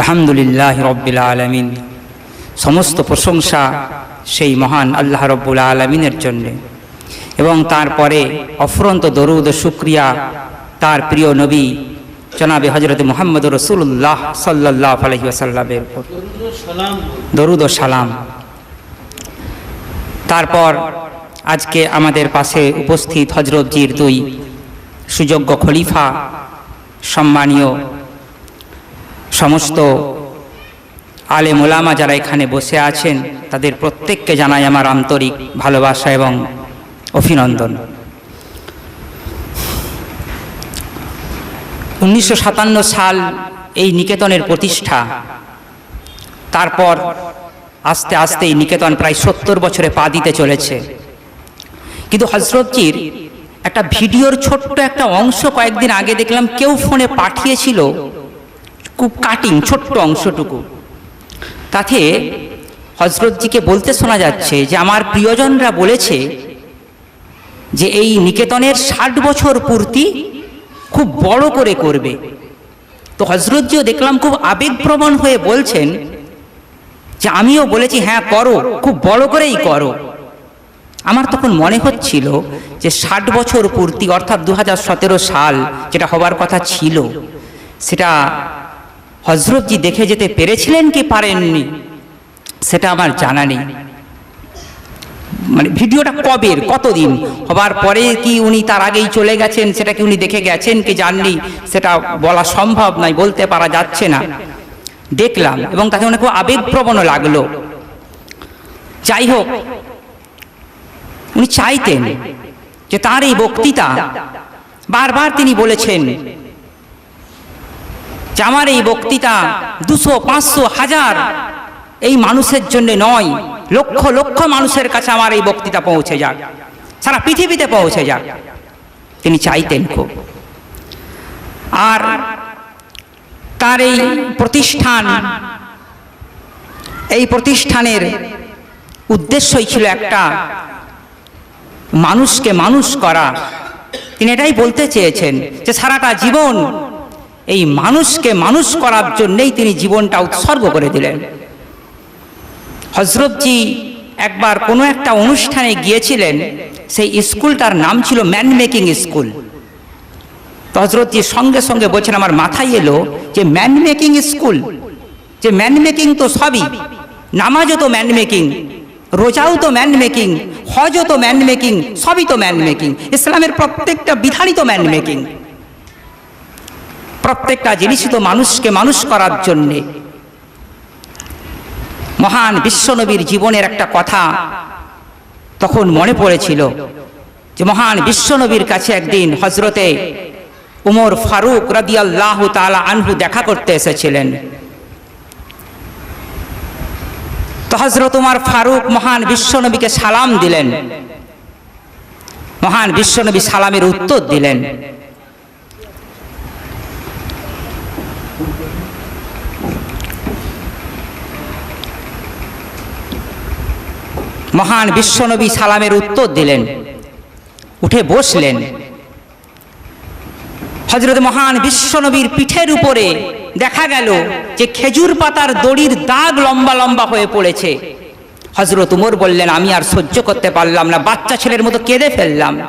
আলহামদুলিল্লাহ রব্বিল আলমিন। সমস্ত প্রশংসা সেই মহান আল্লাহ রব্বুল আলমিনের জন্যে। এবং তারপরে অফুরন্ত দরুদ শুক্রিয়া তার প্রিয় নবী জনাবে হজরত মোহাম্মদ রসুল্লাহ সাল্লাহ আলহি আসাল্লামের উপর। দরুদ ও সালাম। তারপর আজকে আমাদের পাশে উপস্থিত হজরতজির দুই সুযোগ্য খলিফা, সম্মানীয় সমস্ত আলে মোলামা যারা এখানে বসে আছেন, তাদের প্রত্যেককে জানাই আমার আন্তরিক ভালোবাসা এবং অভিনন্দন। উনিশশো সাতান্ন সাল এই নিকেতনের প্রতিষ্ঠা। তারপর আস্তে আস্তে এই নিকেতন প্রায় সত্তর বছরে পা দিতে চলেছে। কিন্তু হজরতজির একটা ভিডিওর ছোট্ট একটা অংশ কয়েকদিন আগে দেখলাম কেউ ফোনে পাঠিয়েছিল খুব কাটিং, ছোট্ট অংশটুকু। তাতে হজরতজিকে বলতে শোনা যাচ্ছে যে, আমার প্রিয়জনরা বলেছে যে, এই নিকেতনের ষাট বছর পূর্তি খুব বড় করে করবে। তো হজরতজিও দেখলাম খুব আবেগপ্রবণ হয়ে বলছেন যে, আমিও বলেছি হ্যাঁ করো, খুব বড় করেই করো। আমার তখন মনে হচ্ছিল যে, ষাট বছর পূর্তি, অর্থাৎ দু হাজার সতেরো সাল, যেটা হবার কথা ছিল, সেটা হজরতজি দেখে যেতে পেরেছিলেন কি পারেননি? সেটা আমার জানা নেই। মানে ভিডিওটা কবের? কতদিন? হবার পরে কি উনি তার আগেই চলে গেছেন? সেটা কি উনি দেখে গেছেন কি জাননি? সেটা বলা সম্ভব নয়, বলতে পারা যাচ্ছে না। দেখলাম এবং তাকে অনেক আবেগপ্রবণও লাগল। যাই হোক, উনি চাইতেন যে তার এই বক্তৃতা বারবার তিনি বলেছেন যে আমার এই বক্তৃতা দুশো, পাঁচশো, হাজার এই মানুষের জন্য নয়, লক্ষ লক্ষ মানুষের কাছে আমার এই বক্তৃতা পৌঁছে যাক। সারা পৃথিবীতে পৌঁছে যাক। তিনি চাইতেন খুব। আর তার এই প্রতিষ্ঠান, এই প্রতিষ্ঠানের উদ্দেশ্যই ছিল একটা মানুষকে মানুষ করা। তিনি এটাই বলতে চেয়েছেন যে সারাটা জীবন এই মানুষকে মানুষ করার জন্যেই তিনি জীবনটা উৎসর্গ করে দিলেন। হজরতজি একবার কোনো একটা অনুষ্ঠানে গিয়েছিলেন, সেই স্কুলটার নাম ছিল ম্যান মেকিং স্কুল। তো হজরতজি সঙ্গে সঙ্গে বলছেন, আমার মাথায় এলো যে ম্যান মেকিং স্কুল, যে ম্যান মেকিং তো সবই, নামাজও তো ম্যান মেকিং রোজাও তো ম্যান মেকিং হজও তো ম্যান মেকিং সবই তো ম্যান মেকিং ইসলামের প্রত্যেকটা বিধানই তো ম্যান মেকিং প্রত্যেকটা জিনিসই তো মানুষকে মানুষ করার জন্যে। মহান বিশ্বনবীর জীবনের একটা কথা তখন মনে পড়েছিল যে মহান বিশ্বনবীর কাছে একদিন হজরতে উমর ফারুক রাদিয়াল্লাহ তালা আনহু দেখা করতে এসেছিলেন। তো হজরত উমার ফারুক মহান বিশ্বনবীকে সালাম দিলেন। মহান বিশ্বনবী সালামের উত্তর দিলেন। মহান বিশ্বনবী সালামের উত্তর দিলেন। উঠে বসলেন। হজরত মহান বিশ্বনবীর পিঠের উপরে দেখা গেল যে খেজুর পাতার দড়ির দাগ লম্বা লম্বা হয়ে পড়েছে। হজরত উমর বললেন, আমি আর সহ্য করতে পারলাম না, বাচ্চা ছেলের মতো কেঁদে ফেললাম।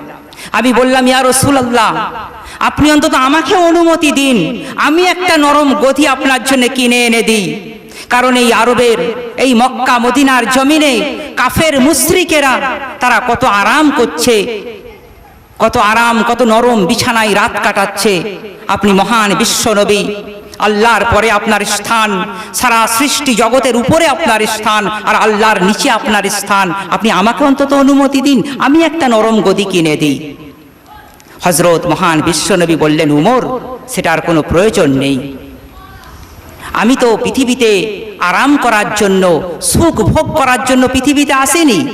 আমি বললাম, ইয়া রসুল্লাহ আপনি অন্তত আমাকে অনুমতি দিন। আমি একটা নরম গতি আপনার জন্য কিনে এনে দিই। কারণ এই আরবের, এই মক্কা, মদিনার জমিনে কাফের, মুশ্রিকেরা তারা কত আরাম করছে, কত আরাম, কত নরম বিছানায় রাত কাটাচ্ছে। আপনি মহান বিশ্বনবী আল্লাহর পরে আপনার স্থান, সারা সৃষ্টি জগতের উপরে আপনার স্থান, আর আল্লাহর নিচে আপনার স্থান। আপনি আমাকে অন্তত অনুমতি দিন, আমি একটা নরম গদি কিনে দিই। হজরত মহান বিশ্বনবী বললেন, উমর, সেটার কোনো প্রয়োজন নেই। আমি তো পৃথিবীতে আরাম করার জন্য, সুখ ভোগ করার জন্য পৃথিবীতে আসেনি।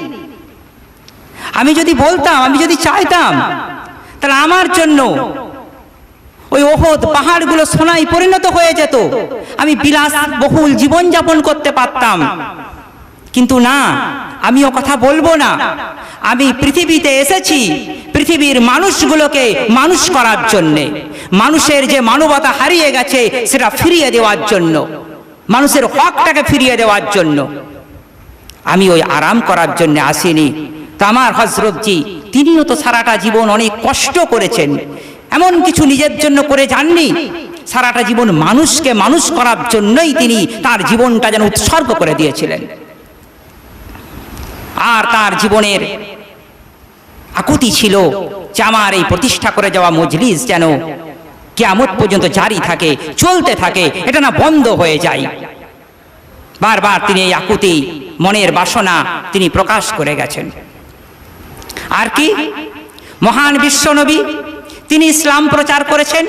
আমি যদি বলতাম, আমি যদি চাইতাম, তাহলে আমার জন্য ওই ওহদ পাহাড়গুলো সোনায় পরিণত হয়ে যেত। আমি বিলাস বহুল জীবনযাপন করতে পারতাম। কিন্তু না, আমি ও কথা বলব না। আমি পৃথিবীতে এসেছি, পৃথিবীর মানুষগুলোকে মানুষ করার জন্যে। মানুষের যে মানবতা হারিয়ে গেছে, সেটা ফিরিয়ে দেওয়ার জন্য। মানুষের হকটাকে ফিরিয়ে দেওয়ার জন্য। আমি ওই আরাম করার জন্য আসিনি। তো আমার হজরতজি তিনিও তো সারাটা জীবন অনেক কষ্ট করেছেন। এমন কিছু নিজের জন্য করে যাননি। সারাটা জীবন মানুষকে মানুষ করার জন্যই তিনি তার জীবনটা যেন উৎসর্গ করে দিয়েছিলেন। আর তার জীবনের আকুতি ছিল যে আমার এই প্রতিষ্ঠা করে যাওয়া মজলিস যেন কেয়ামত পর্যন্ত জারি থাকে চলতে থাকে এটা না বন্ধ হয়ে যায়। বারবার তিনি এই আকুতি মনের বাসনা তিনি প্রকাশ করে গেছেন। আর কি? মহান বিশ্বনবী তিনি ইসলাম প্রচার করেছেন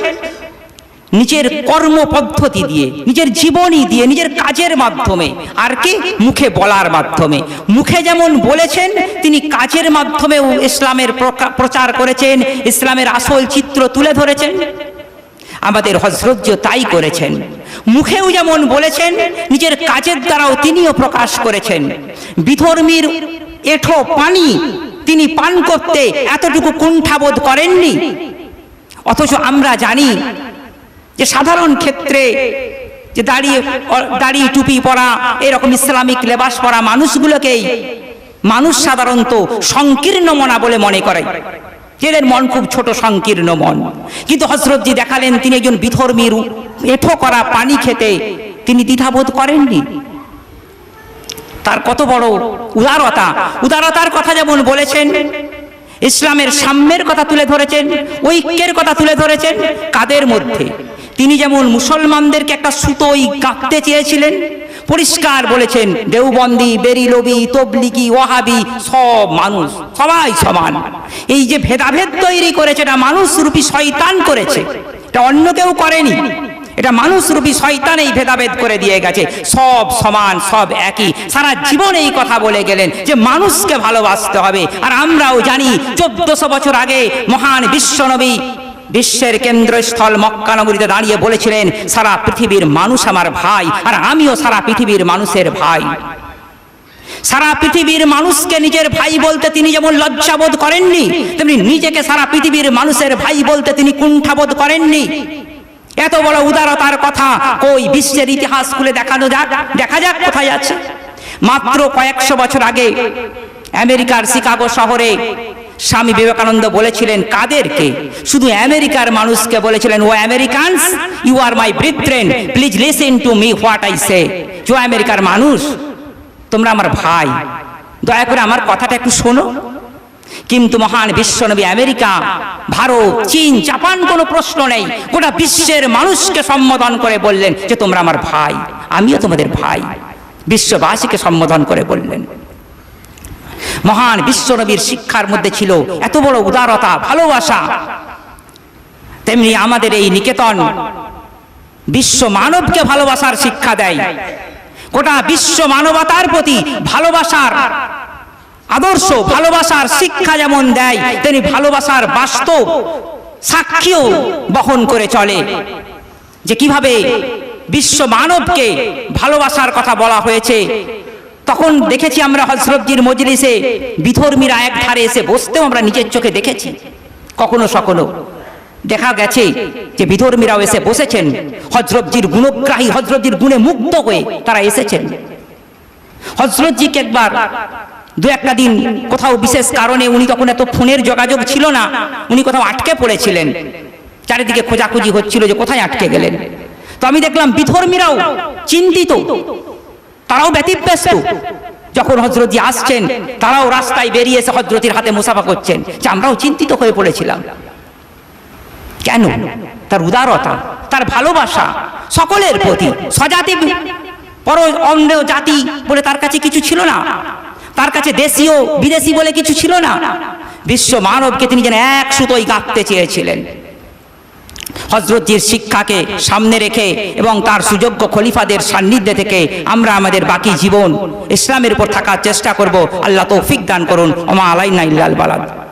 নিজের কর্ম পদ্ধতি দিয়ে নিজের জীবনী দিয়ে নিজের কাজের মাধ্যমে। আর কি? মুখে বলার মাধ্যমে। মুখে যেমন বলেছেন তিনি কাজের মাধ্যমেও ইসলামের প্রচার করেছেন ইসলামের আসল চিত্র তুলে ধরেছেন। আমাদের হজরত তাই করেছেন। মুখেও যেমন বলেছেন, নিজের কাজের দ্বারাও তিনিও প্রকাশ করেছেন। বিধর্মীর এঠো পানি তিনি পান করতে এতটুকু কুণ্ঠাবোধ করেননি। অথচ আমরা জানি যে সাধারণ ক্ষেত্রে যে দাঁড়িয়ে দাড়ি, টুপি পরা, এরকম ইসলামিক লেবাস পরা মানুষগুলোকেই মানুষ সাধারণত সংকীর্ণ মনা বলে মনে করে। এদের মন খুব ছোট, সংকীর্ণ মন। কিন্তু হজরতজি দেখালেন তিনি একজন বিধর্মীর এঠো করা পানি খেতে তিনি দ্বিধাবোধ করেননি। তার কত বড় উদারতা। উদারতার কথা যেমন বলেছেন, ইসলামের সাম্যের কথা তুলে ধরেছেন, ঐক্যের কথা তুলে ধরেছেন কাদের মধ্যে? তিনি যেমন মুসলমানদেরকে একটা সুতোই গাঁথতে চেয়েছিলেন পরিষ্কার বলেছেন, দেওবন্দি, বেরিলবি, তবলিগি, ওয়াহাবি, সব মানুষ, সবাই সমান। এই যে ভেদাভেদ তৈরি করেছে, এটা মানুষ রূপী শয়তান করেছে। এটা অন্য কেউ করেনি। এটা মানুষ রূপী শয়তান এই ভেদাভেদ করে দিয়ে গেছে। সব সমান, সব একই। সারা জীবন এই কথা বলে গেলেন যে মানুষকে ভালোবাসতে হবে। আর আমরাও জানি, চোদ্দশো বছর আগে মহান বিশ্বনবী বিশ্বের কেন্দ্রস্থল মক্কানগরীতে দাঁড়িয়ে বলেছিলেন, সারা পৃথিবীর মানুষ আমার ভাই আর আমিও সারা পৃথিবীর মানুষের ভাই। সারা পৃথিবীর মানুষকে নিজের ভাই বলতে তিনি যেমন লজ্জাবোধ করেননি, তেমনি নিজেকে সারা পৃথিবীর মানুষের ভাই বলতে তিনি কুণ্ঠাবোধ করেননি। এত বড় উদারতার কথা কই বিশ্বের ইতিহাস খুলে দেখানো যাক, দেখা যাক কোথায় আছে। মাত্র কয়েকশো বছর আগে আমেরিকার শিকাগো শহরে স্বামী বিবেকানন্দ বলেছিলেন, কাদেরকে? শুধু আমেরিকার মানুষকে বলেছিলেন, O Americans you are my brethren please listen to me what I say যো আমেরিকার মানুষ, তোমরা আমার ভাই, দয়া করে আমার কথাটা একটু শোনো। কিন্তু মহান বিশ্বনবী আমেরিকা, ভারত, চীন, জাপান কোনো প্রশ্ন নেই, গোটা বিশ্বের মানুষকে সম্বোধন করে বললেন যে, তোমরা আমার ভাই, আমিও তোমাদের ভাই। বিশ্ববাসীকে সম্বোধন করে বললেন। মহান বিশ্বনবীর শিক্ষার মধ্যে ছিল এত বড় উদারতা, ভালোবাসা। তেমনি আমাদের এই নিকেতন বিশ্ব মানবকে ভালোবাসার শিক্ষা দেয়। গোটা বিশ্ব মানবতার প্রতি ভালোবাসার আদর্শ, ভালোবাসার শিক্ষা যেমন দেয়, তেমনি ভালোবাসার বাস্তব সাক্ষীও বহন করে চলে। যে কীভাবে বিশ্ব মানবকে ভালোবাসার কথা বলা হয়েছে তখন দেখেছি আমরা হজরতজির মজলিসে বিধর্মীরা এক ধারে এসে বসতেও আমরা নিজের চোখে দেখেছি। কখনো সকনো দেখা গেছে যে বিধর্মীরাও এসে বসেছেন। হজরতজির গুণগ্রাহী হজরতজির গুণে মুক্ত হয়ে তারা এসেছেন। হজরতজিকে একবার দু একটা দিন কোথাও বিশেষ কারণে উনি তখন এত ফোনের যোগাযোগ ছিল না, উনি কোথাও আটকে পড়েছিলেন। চারিদিকে খোঁজাখুঁজি হচ্ছিল যে কোথায় আটকে গেলেন। তো আমি দেখলাম বিধর্মীরাও চিন্তিত। তারাও ব্যতিব্যস্ত। যখন হজরতজি আসছেন, তারাও রাস্তায় বেরিয়ে এসে হজরতির হাতে মুসাফা করছেন। যে আমরাও চিন্তিত হয়ে পড়েছিলাম। কেন? তার উদারতা, তার ভালোবাসা সকলের প্রতি স্বজাতি পর অন্য জাতি বলে তার কাছে কিছু ছিল না। তার কাছে দেশীয়, বিদেশি বলে কিছু ছিল না। বিশ্ব মানবকে তিনি যেন এক সুতোই গাঁথতে চেয়েছিলেন। হজরতজির শিক্ষাকে সামনে রেখে এবং তার সুযোগ্য খলিফাদের সান্নিধ্যে থেকে আমরা আমাদের বাকি জীবন ইসলামের উপর থাকার চেষ্টা করব। আল্লাহ তৌফিক দান করুন। ওমা আলাইনা ইল্লাল বালাদ।